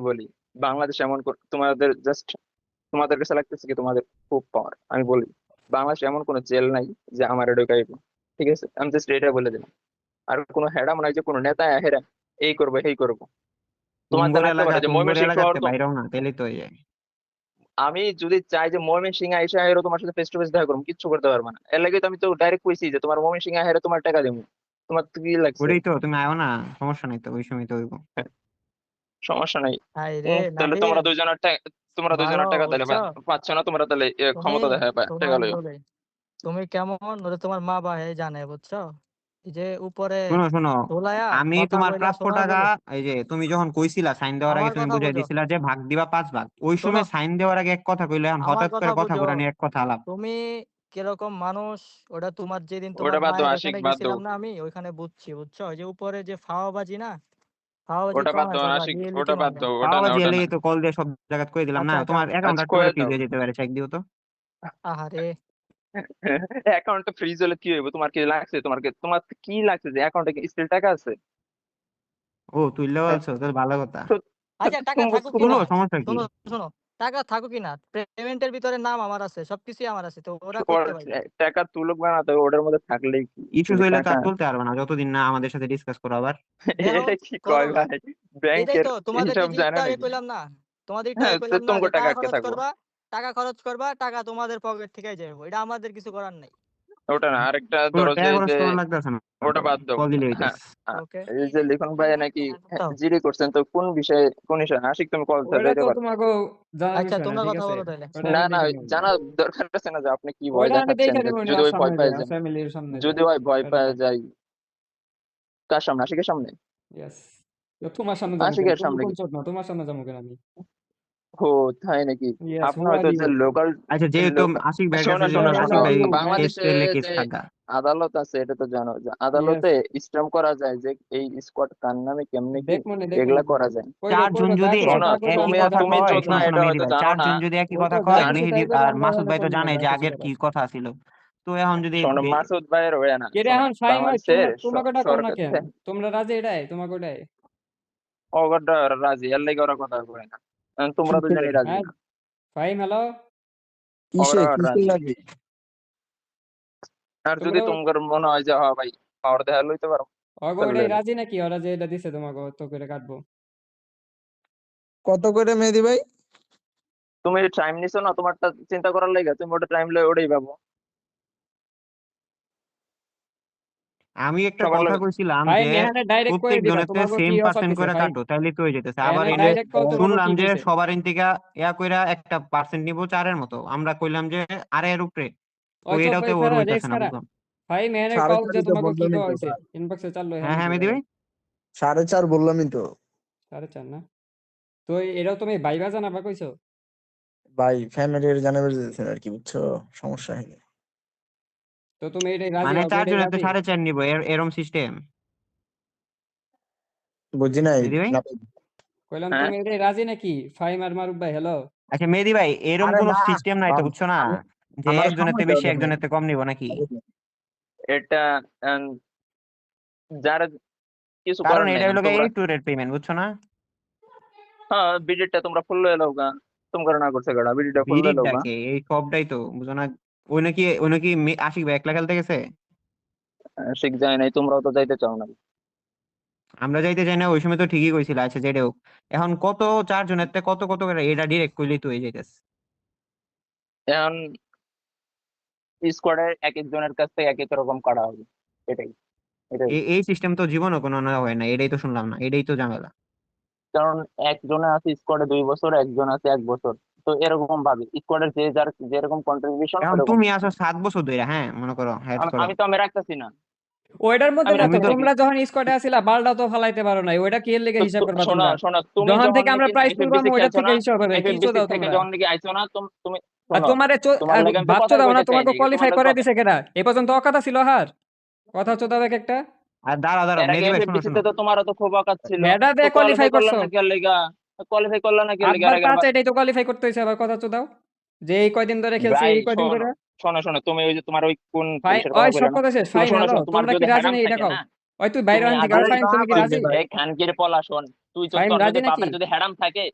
বলি? বাংলাদেশ এমন তোমাদের জাস্ট তোমাদের কাছে লাগতেছে কি তোমাদের খুব পাওয়ার আমি বলি। বাংলাদেশ এমন কোনো জেল নাই যে আমার ঢুকাইব ঠিক আছে? আমি জাস্ট এটা বলে দিলাম। আর কোনো হেডাম নাই যে কোনো নেতা হেরা এই করব এই করব। তোমাদের তুমগর লাগতে এলাকা পারে যে তুমগর ময়মনসিংহ শহর এলাকাতে তো- বাইরেও না তাহলেই তো হয়ে যায় আমি যদি চাই যে ময়মনসিংহ আইসা হেরো তোমার সাথে ফেস টু ফেস দেখা করব কিচ্ছু করতে পারবে না। এর লাগে তো আমি তো ডাইরেক্ট কইছি যে তোমার ময়মনসিংহ হেরো তোমার টাকা দেবো তোমার কি লাগছে? ওটাই তো তুমি আয়ো না সমস্যা নাই তো ওই সময় তো হইব। সমস্যা নাই। তাহলে তোমরা দুইজনের তোমরা দুইজনের টাকা তাহলে পাচ্ছ না তোমরা তাহলে ক্ষমতা দেখা পায় টাকা লইও তুমি কেমন? ওটা তোমার মা বাহে জানে বুঝছ? এই যে উপরে শোনো শোনো আমি কথা তোমার প্রাপ্য টাকা এই যে তুমি যখন কইছিলা সাইন দেওয়ার আগে আমার তুমি কথা বুঝাই বুঝো। দিছিলা যে ভাগ দিবা পাঁচ ভাগ। ওই। সময় সাইন দেওয়ার আগে এক কথা কইলে এখন আমার হঠাৎ করে কথা কথা বুঝো। ঘুরানি এক কথা আলাপ। তুমি কীরকম মানুষ ওটা তোমার যেদিন ওটা তোমার বাদ দাও, মায়ের আশিক, এখানে বাদ দাও। গেছিলাম না আমি ওইখানে বুঝছি বুঝছ? ওই যে উপরে যে ফাওয়াবাজি না ফাওয়াবাজি ওটা বাদ দাও আশিক ওটা বাদ। দাও ওটা না ওটা না। তো কল দিয়ে সব জায়গা কই দিলাম। না আচ্ছা, তোমার আচ্ছা। অ্যাকাউন্টটা করে কয়ে ফ্রিজ হয়ে যেতে পারে চেক দিও তো। আরে অ্যাকাউন্টটা ফ্রিজ হলে কি হইব? তোমার কি লাগছে? তোমার কি তোমার কি লাগছে যে অ্যাকাউন্টে কি স্টিল টাকা আছে? ও তুই তাহলে ভালো কথা। আচ্ছা টাকা থাকুক শুনো সমস্যা কি? শোনো শোনো। টাকা থাকুক কিনা পেমেন্টের ভিতরে নাম আমার আছে সবকিছু আমার আছে তো ওরা টাকা তুলুক বা না তো ওটার মধ্যে থাকলে কি? ইস্যু হইলে কাজ বলতে পারবে না যতদিন না আমাদের সাথে ডিসকাস করো আবার। এটা কি কয় ভাই? ব্যাংকের তো তোমাদের একটু কইলাম না তোমাদের টাকা হ্যাঁ, কইলাম না টাকা টাকা খরচ করবা টাকা খরচ করবা টাকা তোমাদের পকেট থেকেই যাবে এটা আমাদের কিছু করার নাই। ওটা না আরেকটা ধরো যে যে ওটা বাদ দাও। হ্যাঁ হ্যাঁ। ওকে এই যে লিখন ভাই নাকি। জিডি করছেন তো কোন বিষয়ে কোন বিষয়ে? আশিক তুমি কল ওটা দিতে তো পারো তোমাকে জানার আচ্ছা বিষয় না, তোমরা কথা বলো তাহলে। না না জানার দরকার আছে না যে আপনি কি ভয় দেখাচ্ছেন যদি ওই ভয় পায় যায় ফ্যামিলির সামনে যদি ওই ভয় পায়। যায় কার সামনে? আশিকের সামনে. তো তোমার সামনে যাব আশিকের কেন? সামনে তোমার সামনে যাব কেন আমি? ও তাই নাকি? Yes, আপনার who হয়তো যে you? লোকাল আচ্ছা যেহেতু লোক- আশিক ভাইয়ের শোনো, কাছে জন্য শোনো, আশিক ভাই শোনো, বাংলাদেশে কেস করলে কেস যে- থাকা। আদালত আছে এটা তো জানো যে আদালতে স্ট্যাম্প করা যায় যে এই স্কোয়াড কার নামে কেমনে কি এগুলা। করা যায়। কইরো, চারজন কইরো, যদি শোনো, করো, এক- তা করো, তুমি- একই কথা তুমি কয় না, শোনো শোনো মেহেদি হয়তো ভাই জানো চারজন না। যদি একই কথা কয় মেহেদি আর মাসুদ ভাই তো জানে যে আগের কি কথা ছিল। তো এখন যদি শোনো বে- মাসুদ ভাইয়ের হয়ে না। কেরে শোনো, এখন বাংলাদেশের স- ওটা কর না সরকার কেন তোমরা রাজি এটাই? তোমাকে ওটাই অগরটা রাজি এর লাগে ওরা কথা কয় না। তোমরা তো জানি রাজি। ফাইন হ্যালো কিসে লাগে আর যদি তোমরা- মনে হয় যে হ্যাঁ ভাই পাওয়ার দেখা লইতে পারো তাহলে রাজি। নাকি? ওরা যে এটা দিছে তোমাকে তো করে কাটবো। কত করে মেহেদি ভাই? তুমি টাইম নিছো না তোমারটা চিন্তা করার লাগে তুমি ওটা টাইম লয়ে ওটাই পাবো আমি একটা কথা কইছিলাম যে প্রত্যেক তোমাকে সেম পার্সেন্ট করে কাটো তাইলে তো হয়ে যেতেছে। আবার ডাইরেক্ট কল তোমাকে শুনলাম যে সবার থেকে ইয়া কইরা একটা পার্সেন্ট নিব চারের মতো। আমরা কইলাম যে এর উপরে। তো ওই তো এটাতে ওর হইতেছে না বুঝলাম। ভাই সাড়ে কল যে তোমাকে কি ভাই। ইনবক্সে চাললো হ্যাঁ হ্যাঁ মেহেদি ভাই সাড়ে চার বললামই তো। সাড়ে চার না? তো এটাও তুমি বাইবা জানাবা কইছো? ভাই ফ্যামিলির জানাবে আর কি বুঝছ? সমস্যা হয়নি তো তুমি এটাই রাজি মানে হও, এটাই চারজনের তো রাজি সাড়ে চার নিব এর- এরম সিস্টেম বুঝি নাই মেহেদি ভাই? না, কইলাম হ্যাঁ? তুমি এটাই রাজি নাকি? ফাইম আর মারুফ ভাই হ্যালো আচ্ছা মেহেদি ভাই এরম কোনো সিস্টেম নাই তো বুঝছ না? যে একজনের থেকে বেশি একজনের থেকে কম নিব নাকি? এটা যারা কিছু কারণ এটা হলো এই টু রেট পেমেন্ট বুঝছ না? হ্যাঁ বিডিটা তোমরা ফুল লয়ে লও গা। তোমরা না করছে গাড়া বিডিটা ফুল লয়ে লও গা। বিড়িটাকে এই সবটাই তো বুঝো না? ওই নাকি ওই নাকি মে- আশিক ভাই একলা খেলতে গেছে? শিখ যায় নাই তোমরাও তো যাইতে চাও না। আমরা যাইতে চাই না ওই সময় তো ঠিকই কইছিল আচ্ছা যেটা হোক। এখন কত চারজনের থেকে কত কত করে এটা ডিরেক্ট কইলেই তো হয়ে যাইতেছে। এখন স্কোয়াডের এক একজনের কাছ থেকে এক এক রকম কাটা হবে এটাই এটাই। এই এই সিস্টেম তো জীবনও কোনো না হয় না এটাই তো শুনলাম না এটাই তো ঝামেলা। কারণ একজনে আছে স্কোয়াডে দুই বছর একজন আছে এক বছর। তো এরকম ভাবে। স্কোয়াডের যে যার যেরকম কন্ট্রিবিউশন এখন তুমি আসো সাত বছর ধরে হ্যাঁ? মনে করো হেড করো। আমি তো আমি রাখতেছি না। ওইটার মধ্যে না তো তো- তোমরা যখন স্কোয়াডে আসিলা বালটা তো ফালাইতে পারো নাই। ওইটা কি এর লেগে হিসাব করবা শোনো তোমরা? তুমি যখন থেকে আমরা প্রাইস তুলবাম ওইটা থেকে হিসাব হবে FFBC কিছু দাও থেকে তোমরা। যখন নাকি আইছো না তুম- তুমি আর তোমারে চো- তোমার আর লাগে আমি তো ভাবছ দাও না তোমাকে কোয়ালিফাই করে দিছে কেডা? এ পর্যন্ত অকাতা ছিল হার? কথা চোদাবে একটা? আর দাঁড়া দাঁড়া মেহেদি ভাই শোনো শোনো তে তো তোমারও তো খুব আকাত ছিল। মেডা তো দিয়ে কোয়ালিফাই করছ। কোয়ালিফাই করলা না কি আগে এটাই তো কোয়ালিফাই করতে হইছে আবার কথা চোদাও যে এই কয়দিন ধরে খেলছি এই কয়দিন ধরে? শোনো শোনো তুমি ওই যে তোমার ওই কোন ওই সব কথা শেষ শোনো, শোনো, তোমার কি যদি রাজি নেই এটা কও ওই তুই বাইরে আনতে গার্লফ্রেন্ড তুমি কি রাজি খানকির পলা শোন তুই তো তোর যদি বাপের যদি হ্যাডাম থাকে